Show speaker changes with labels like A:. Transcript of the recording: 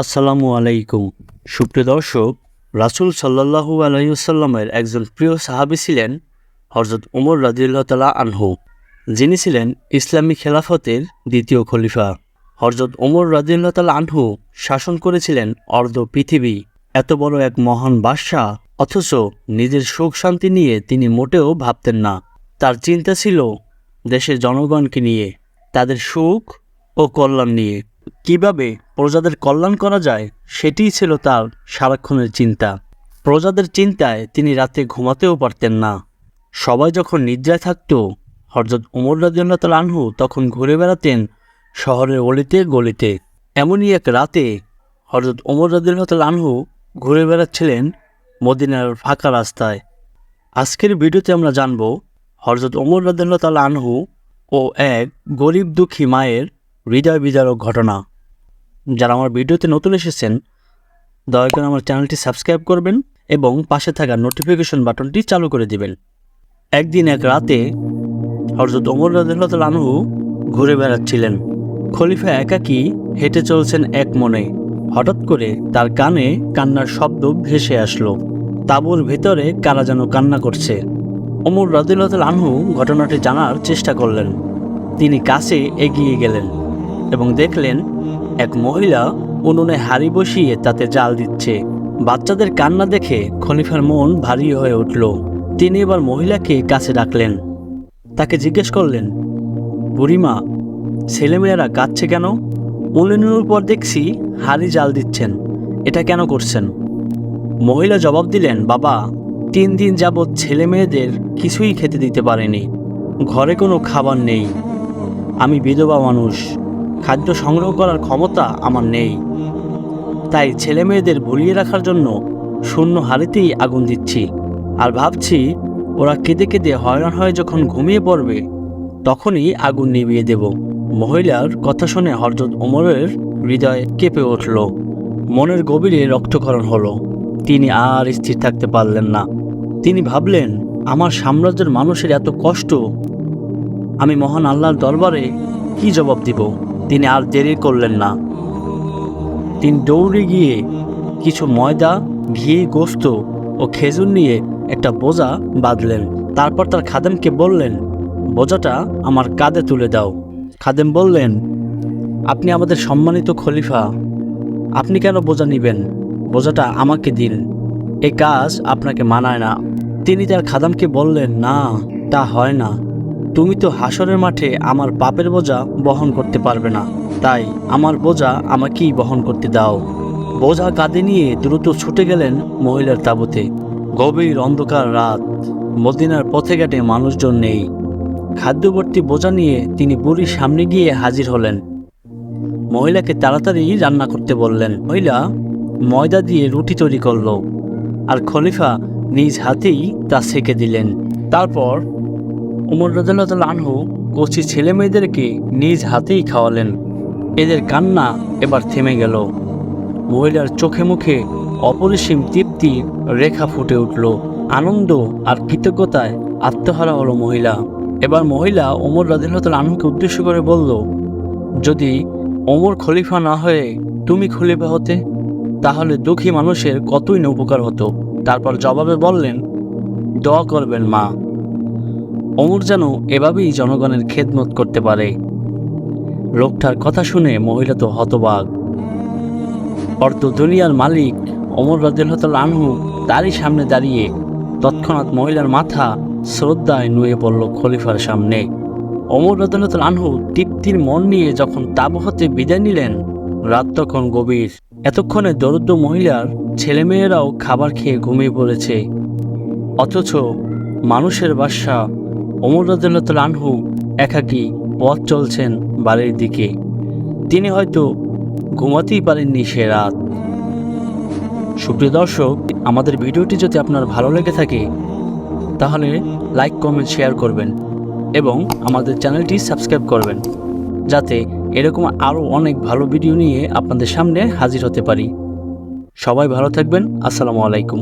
A: আসসালামু আলাইকুম। সুপ্রিয় দর্শক, রাসুল সাল্লাহু আলাইসাল্লামের একজন প্রিয় সাহাবী ছিলেন হজরত উমর রাজিউল্লাহ তালা আনহু। যিনি ছিলেন ইসলামী খেলাফতের দ্বিতীয় খলিফা। হজরত উমর রাজিউল্লাহ তালা আনহু শাসন করেছিলেন অর্ধ পৃথিবী। এত বড় এক মহান বাদশাহ, অথচ নিজের সুখ শান্তি নিয়ে তিনি মোটেও ভাবতেন না। তার চিন্তা ছিল দেশের জনগণকে নিয়ে, তাদের সুখ ও কল্যাণ নিয়ে। কীভাবে প্রজাদের কল্যাণ করা যায়, সেটিই ছিল তার সারাক্ষণের চিন্তা। প্রজাদের চিন্তায় তিনি রাতে ঘুমাতেও পারতেন না। সবাই যখন নিদ্রায় থাকত হরজত উমর রাজিউল্লাহ তাল আনহু তখন ঘুরে বেড়াতেন শহরের অলিতে গলিতে। এমনই এক রাতে হরজত উমর রাজিউল্লাহ তাল আনহু ঘুরে বেড়াচ্ছিলেন মদিনার ফাঁকা রাস্তায়। আজকের ভিডিওতে আমরা জানব হরজত ওমর রাদিল্লা তাল আনহু ও এক গরিব দুঃখী মায়ের হৃদয় বিদারক ঘটনা। যারা আমার ভিডিওতে নতুন এসেছেন, দয়া করে আমার চ্যানেলটি সাবস্ক্রাইব করবেন এবং পাশে থাকা নোটিফিকেশন বাটনটি চালু করে দিবেন। একদিন এক রাতে হরজত ওমর রাদিল্লা আনহু ঘুরে বেড়াচ্ছিলেন। খলিফা একাকী হেঁটে চলছেন এক মনে। হঠাৎ করে তার কানে কান্নার শব্দ ভেসে আসলো। তাঁবুর ভেতরে কারা যেন কান্না করছে। অমর রাদিল্লাহ আনহু ঘটনাটি জানার চেষ্টা করলেন। তিনি কাছে এগিয়ে গেলেন। এবং দেখলেন এক মহিলা উনুনে হাড়ি বসিয়ে তাতে জাল দিচ্ছে। বাচ্চাদের কান্না দেখে খলিফার মন ভারী হয়ে উঠল। তিনি এবার মহিলাকে কাছে ডাকলেন। তাকে জিজ্ঞেস করলেন, বুড়িমা, ছেলেমেয়েরা কাঁদছে কেন? উনুনের উপর দেখছি হাড়ি জাল দিচ্ছেন। এটা কেন করছেন? মহিলা জবাব দিলেন, বাবা, তিন দিন যাবৎ ছেলে মেয়েদের কিছুই খেতে দিতে পারেনি। ঘরে কোনো খাবার নেই। আমি বিধবা মানুষ। খাদ্য সংগ্রহ করার ক্ষমতা আমার নেই। তাই ছেলে মেয়েদের ভুলিয়ে রাখার জন্য শূন্য হাড়িতেই আগুন দিচ্ছি। আর ভাবছি, ওরা কেঁদে কেঁদে হয়রান হয়ে যখন ঘুমিয়ে পড়বে, তখনই আগুন নিভিয়ে দেব। মহিলার কথা শুনে হরজত ওমরের হৃদয় কেঁপে উঠল। মনের গভীরে রক্তকরণ হলো। তিনি আর স্থির থাকতে পারলেন না। তিনি ভাবলেন, আমার সাম্রাজ্যের মানুষের এত কষ্ট, আমি মহান আল্লাহর দরবারে কি জবাব দিব? তিনি আর দেরি করলেন না। তিনি দৌড়ে গিয়ে কিছু ময়দা, ঘি, গোস্ত ও খেজুর নিয়ে একটা বোঝা বাঁধলেন। তারপর তার খাদেমকে বললেন বোঝাটা আমার কাঁধে তুলে দাও। খাদেম বললেন, আপনি আমাদের সম্মানিত খলিফা, আপনি কেন বোঝা নিবেন? বোঝাটা আমাকে দিন, এ কাজ আপনাকে মানায় না। তিনি তার খাদামকে বললেন, না, তা হয় না। তুমি তো হাসরের মাঠে আমার পাপের বোঝা বহন করতে পারবে না। তাই আমার বোঝা আমাকেই বহন করতে দাও। বোঝা কাঁধে নিয়ে দ্রুত ছুটে গেলেন মহিলার তাঁবুতে। গভীর অন্ধকার রাত। মদিনার পথে ঘাটে মানুষজন নেই। খাদ্যবর্তী বোঝা নিয়ে তিনি বুড়ির সামনে গিয়ে হাজির হলেন। মহিলাকে তাড়াতাড়ি রান্না করতে বললেন, মহিলা, ময়দা দিয়ে রুটি তৈরি করল। আর খলিফা নিজ হাতেই তা সেকে দিলেন। তারপর উমর রাজাল্লাহ আনহু কচি ছেলে মেয়েদেরকে নিজ হাতেই খাওয়ালেন। এদের কান্না এবার থেমে গেল। মহিলার চোখে মুখে অপরিসীম তৃপ্তি রেখা ফুটে উঠল। আনন্দ আর কৃতজ্ঞতায় আত্মহারা হলো মহিলা। এবার মহিলা ওমর রাজিল্লাহ আনহুকে উদ্দেশ্য করে বলল, যদি ওমর খলিফা না হয়ে তুমি খলিফা হতে, তাহলে দুঃখী মানুষের কতই না উপকার হতো? তারপর জবাবে বললেন, দোয়া করবেন মা। অমর যেন এভাবেই জনগণের খেদমত করতে পারে। লোকটার কথা শুনে মহিলা তো হতবাগ অর্থ দুনিয়ার মালিক অমর রাজিয়াল আনহু তারই সামনে দাঁড়িয়ে তৎক্ষণাৎ মহিলার মাথা শ্রদ্ধায় নুয়ে পড়ল খলিফার সামনে। অমর রাজিয়াল আনহু তৃপ্তির মন নিয়ে যখন তাবু হতে বিদায় নিলেন, রাত তখন গভীর। এতক্ষণে দরিদ্র মহিলার ছেলেমেয়েরাও খাবার খেয়ে ঘুমিয়ে পড়েছে। অথচ মানুষের বাসা অমর রাজুল্লাহ আনহু একাকী পথ চলছেন বাড়ির দিকে। তিনি হয়তো ঘুমাতেই পারেননি সে রাত। সুপ্রিয় দর্শক, আমাদের ভিডিওটি যদি আপনার ভালো লেগে থাকে, তাহলে লাইক, কমেন্ট, শেয়ার করবেন এবং আমাদের চ্যানেলটি সাবস্ক্রাইব করবেন, যাতে এরকম আরও অনেক ভালো ভিডিও নিয়ে আপনাদের সামনে হাজির হতে পারি। সবাই ভালো থাকবেন। আসসালামু আলাইকুম।